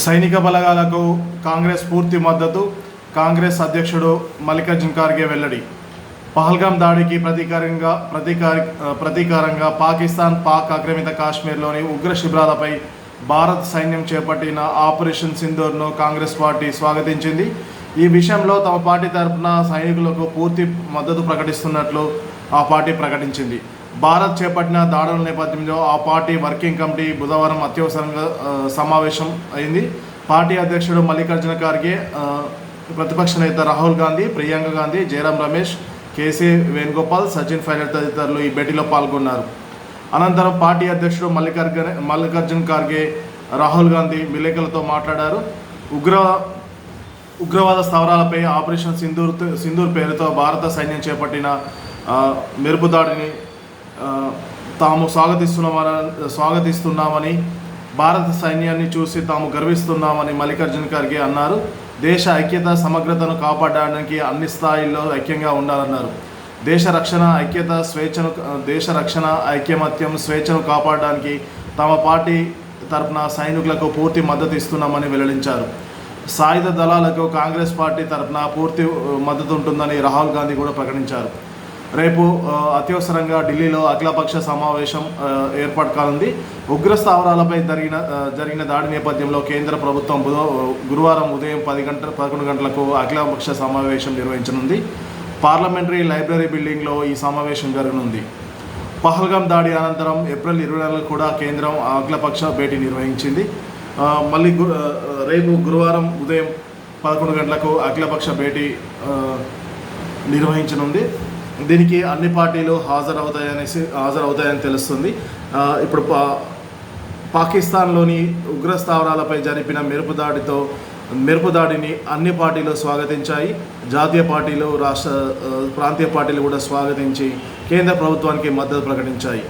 సైనిక బలగాలకు కాంగ్రెస్ పూర్తి మద్దతు. కాంగ్రెస్ అధ్యక్షుడు మల్లికార్జున్ ఖార్గే వెల్లడి. పహల్గాం దాడికి ప్రతీకారంగా ప్రతీకార ప్రతీకారంగా పాకిస్తాన్ పాక్ ఆక్రమిత కాశ్మీర్లోని ఉగ్ర శిబిరాలపై భారత్ సైన్యం చేపట్టిన ఆపరేషన్ సింధూర్ను కాంగ్రెస్ పార్టీ స్వాగతించింది. ఈ విషయంలో తమ పార్టీ తరపున సైనికులకు పూర్తి మద్దతు ప్రకటిస్తున్నట్లు ఆ పార్టీ ప్రకటించింది. భారత్ చేపట్టిన దాడుల నేపథ్యంలో ఆ పార్టీ వర్కింగ్ కమిటీ బుధవారం అత్యవసరంగా సమావేశం అయింది. పార్టీ అధ్యక్షుడు మల్లికార్జున ఖార్గే ప్రతిపక్ష నేత రాహుల్ గాంధీ ప్రియాంక గాంధీ జయరాం రమేష్ కేసీ వేణుగోపాల్ సచిన్ పైలట్ తదితరులు ఈ భేటీలో పాల్గొన్నారు. అనంతరం పార్టీ అధ్యక్షుడు మల్లికార్జున మల్లికార్జున్ ఖార్గే రాహుల్ గాంధీ విలేకరులతో మాట్లాడారు. ఉగ్ర ఉగ్రవాద స్థావరాలపై ఆపరేషన్ సింధూర్ సింధూర్ పేరుతో భారత సైన్యం చేపట్టిన ఆ, మెరుపు దాడిని తాము స్వాగతిస్తున్నామని స్వాగతిస్తున్నామని భారత సైన్యాన్ని చూసి తాము గర్విస్తున్నామని మల్లికార్జున ఖర్గే అన్నారు. దేశ ఐక్యత సమగ్రతను కాపాడడానికి అన్ని స్థాయిల్లో ఐక్యంగా ఉండాలన్నారు. దేశ రక్షణ ఐక్యత స్వేచ్ఛను దేశ రక్షణ ఐక్యమత్యం స్వేచ్ఛను కాపాడడానికి తమ పార్టీ తరపున సైనికులకు పూర్తి మద్దతు ఇస్తున్నామని వెల్లడించారు. సాయుధ దళాలకు కాంగ్రెస్ పార్టీ తరపున పూర్తి మద్దతు ఉంటుందని రాహుల్ గాంధీ కూడా ప్రకటించారు. రేపు అత్యవసరంగా ఢిల్లీలో అఖిలపక్ష సమావేశం ఏర్పాటు కానుంది ఉగ్ర స్థావరాలపై జరిగిన జరిగిన దాడి నేపథ్యంలో కేంద్ర ప్రభుత్వం బుధ గురువారం ఉదయం పది గంటల పదకొండు గంటలకు అఖిలపక్ష సమావేశం నిర్వహించనుంది. పార్లమెంటరీ లైబ్రరీ బిల్డింగ్లో ఈ సమావేశం జరగనుంది. పహల్గాం దాడి అనంతరం ఏప్రిల్ ఇరవై నాలుగు కూడా కేంద్రం అఖిలపక్ష భేటీ నిర్వహించింది. మళ్ళీ రేపు గురువారం ఉదయం పదకొండు గంటలకు అఖిలపక్ష భేటీ నిర్వహించనుంది. దీనికి అన్ని పార్టీలు హాజరవుతాయనేసి హాజరవుతాయని తెలుస్తుంది. ఇప్పుడు పా పాకిస్తాన్లోని ఉగ్ర స్థావరాలపై జరిపిన మెరుపు దాడితో మెరుపు దాడిని అన్ని పార్టీలు స్వాగతించాయి. జాతీయ పార్టీలు రాష్ట్ర ప్రాంతీయ పార్టీలు కూడా స్వాగతించి కేంద్ర ప్రభుత్వానికి మద్దతు ప్రకటించాయి.